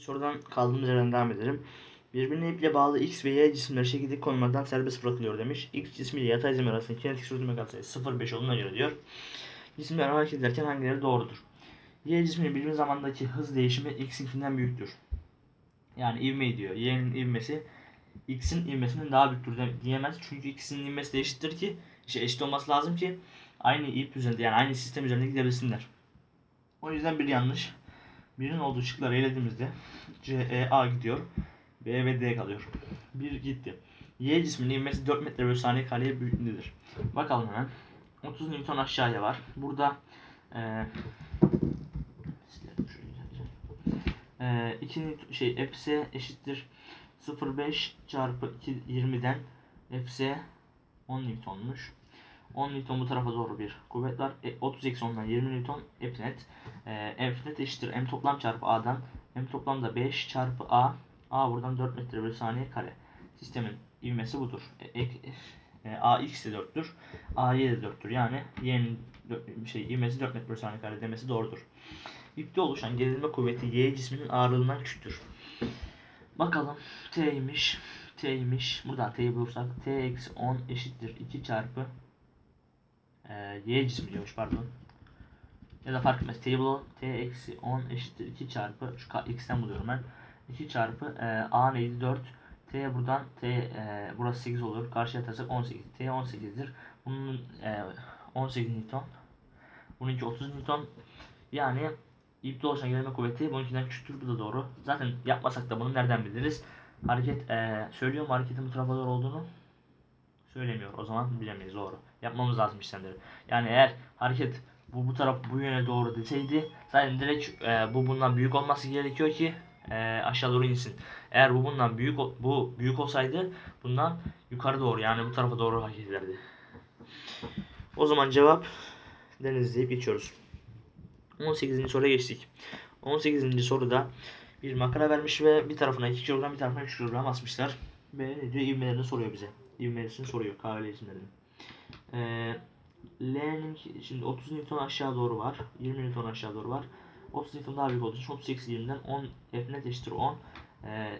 Sorudan kaldığımız yerden devam edelim. Birbirine iple bağlı X ve Y cisimleri şekilde konmadan serbest bırakılıyor demiş. X cismi ile yatay zemin arasında kinetik sürtünme katsayısı 0,5 olduğuna göre diyor. Cisimler hareket ederken hangileri doğrudur? Y cisminin birbir zamandaki hız değişimi X'inkinden büyüktür. Yani ivme diyor. Y'nin ivmesi X'in ivmesinden daha büyüktür diyemez. Çünkü ikisinin ivmesi de eşittir ki şey eşit olması lazım ki aynı ip üzerinde yani aynı sistem üzerinde gidebilsinler. O yüzden bir yanlış. Birinin olduğu şıkları elediğimizde C, E, A gidiyor. B ve D kalıyor. Bir gitti. Y cisminin ivmesi 4 metre bölü saniye kareye büyüklüğündedir. Bakalım hemen. 30 Newton aşağıya var. Burada eee eee 2 Newton şey Fs eşittir 0.5 çarpı 2 20'den Fs 10 Newton'muş. 10 Newton bu tarafa doğru bir kuvvet var. E, 30 eksi 10'dan 20 Newton F net. E, F net eşittir M toplam çarpı A'dan. M toplam da 5 çarpı A. A buradan 4 metre bölü saniye kare. Sistemin ivmesi budur. E, ek, e, AX de 4'tür. AY de 4'tür. Yani Y'nin şey ivmesi 4 metre bölü saniye kare demesi doğrudur. İpte oluşan gerilme kuvveti Y cisminin ağırlığından küçüktür. Bakalım T'ymiş. T'ymiş. Buradan T'yi bulursak T eksi 10 eşittir 2 çarpı e, Y cismi diyormuş pardon. Ya da fark etmez. Bulalım. T eksi 10 eşittir 2 çarpı şu x'ten buluyorum ben. 2 çarpı e, A neydi 4. T buradan T e, burası 8 olur. Karşıya atarsak 18. T 18'dir. Bunun e, 18 Newton. Bununki 30 Newton. Yani ipte oluşan gerilme kuvveti bununkinden küçüktür. Bu da doğru. Zaten yapmasak da bunu nereden biliriz? Hareket e, söylüyor mu hareketin bu tarafa doğru olduğunu? Söylemiyor. O zaman bilemeyiz. Doğru. Yapmamız lazım işlemleri. Yani eğer hareket bu bu taraf bu yöne doğru deseydi zaten direkt e, bu bundan büyük olması gerekiyor ki e, aşağı doğru insin. Eğer bu bundan büyük bu büyük olsaydı bundan yukarı doğru yani bu tarafa doğru hareket ederdi. O zaman cevap deniz deyip geçiyoruz. 18. soruya geçtik. 18. soruda bir makara vermiş ve bir tarafına 2 kilogram bir tarafına 3 kilogram asmışlar. Ve ne diyor? İvmelerini soruyor bize. İvmelerini soruyor. KL isimlerini. Ee, L'nin şimdi 30 Newton aşağı doğru var. 20 Newton aşağı doğru var. 30 Newton daha büyük olduğu için 30 eksi 20'den 10 F net eşittir 10. Ee,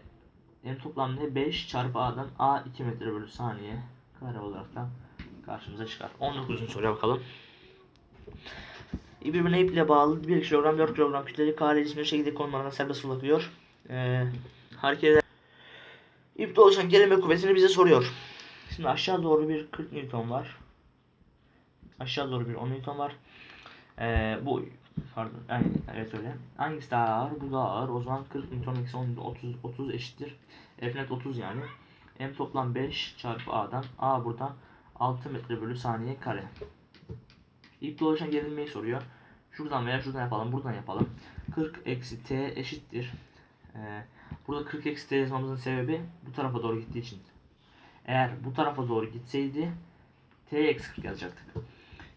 M toplam ne? 5 çarpı A'dan A 2 metre bölü saniye kare olarak da karşımıza çıkar. 19. soruya bakalım. Birbirine iple bağlı 1 kilogram 4 kilogram kütleli kare cismi şekilde konumlarına serbest bırakılıyor. Ee, hareket eden İpte oluşan gerilme kuvvetini bize soruyor. Şimdi aşağı doğru bir 40 Newton var. Aşağı doğru bir 10 Newton var. Ee, bu pardon yani evet öyle. Hangisi daha ağır? Bu daha ağır. O zaman 40 Newton eksi 10 30 30 eşittir. F net 30 yani. M toplam 5 çarpı A'dan. A buradan 6 metre bölü saniye kare. İpte oluşan gerilmeyi soruyor. Şuradan veya şuradan yapalım. Buradan yapalım. 40 eksi T eşittir. Ee, burada 40 eksi T yazmamızın sebebi bu tarafa doğru gittiği için. Eğer bu tarafa doğru gitseydi T eksi 40 yazacaktık.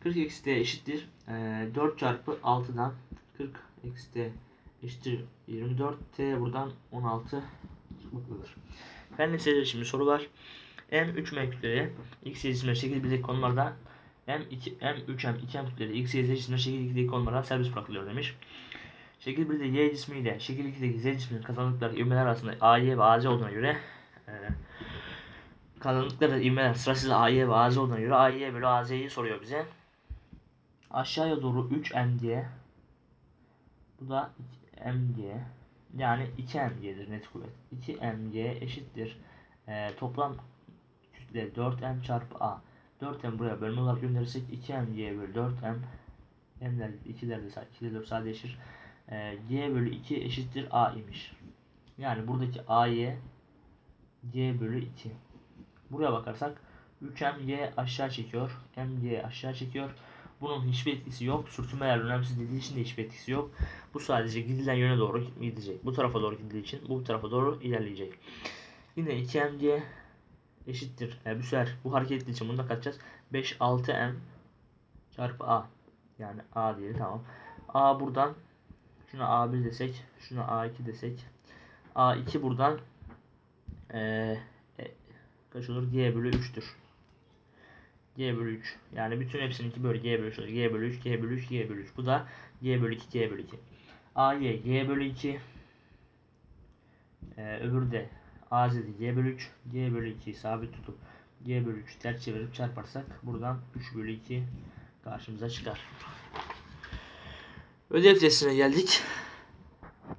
40 eksi T eşittir. Ee, 4 çarpı 6'dan 40 eksi T eşittir 24. T buradan 16 çıkmaktadır. Fen liseleri şimdi soru var. M 3 M kütleleri X cisimleri şekil bildik konularda M2, M3M, 2M kütleleri X, Y, Z cisimleri şekil 2'deki konulara serbest bırakılıyor demiş. Şekil 1'de Y cismi ile şekil 2'deki Z cisminin kazandıkları ivmeler arasında AY ve AZ olduğuna göre e, kazandıkları ivmeler sırasıyla AY ve AZ olduğuna göre AY bölü AZ'yi soruyor bize. Aşağıya doğru 3M diye bu da 2M diye yani 2MG'dir net kuvvet. 2MG eşittir e, toplam kütle 4M çarpı A. 4M buraya bölme olarak gönderirsek 2MG bölü 4M M'ler 2'ler de 2'de 4 sadeleşir. E, G bölü 2 eşittir A imiş. Yani buradaki A'ye G bölü 2. Buraya bakarsak 3MG aşağı çekiyor. MG aşağı çekiyor. Bunun hiçbir etkisi yok. Sürtünmeler önemsiz dediği için de hiçbir etkisi yok. Bu sadece gidilen yöne doğru gidecek. Bu tarafa doğru gidildiği için bu tarafa doğru ilerleyecek. Yine 2MG eşittir. Yani bu sefer bu hareket ettiği için bunu da katacağız. 5 6M çarpı A. Yani A diyelim tamam. A buradan şuna A1 desek, şuna A2 desek. A2 buradan eee e, kaç olur? G bölü 3'tür. G bölü 3. Yani bütün hepsininki böyle G bölü 3. G bölü 3, G bölü 3, G bölü 3. Bu da G bölü 2, G bölü 2. AY G bölü 2. Ee, öbürü de AZ G bölü 3. G bölü 2'yi sabit tutup G bölü 3 ters çevirip çarparsak buradan 3 bölü 2 karşımıza çıkar. Ödev testine geldik.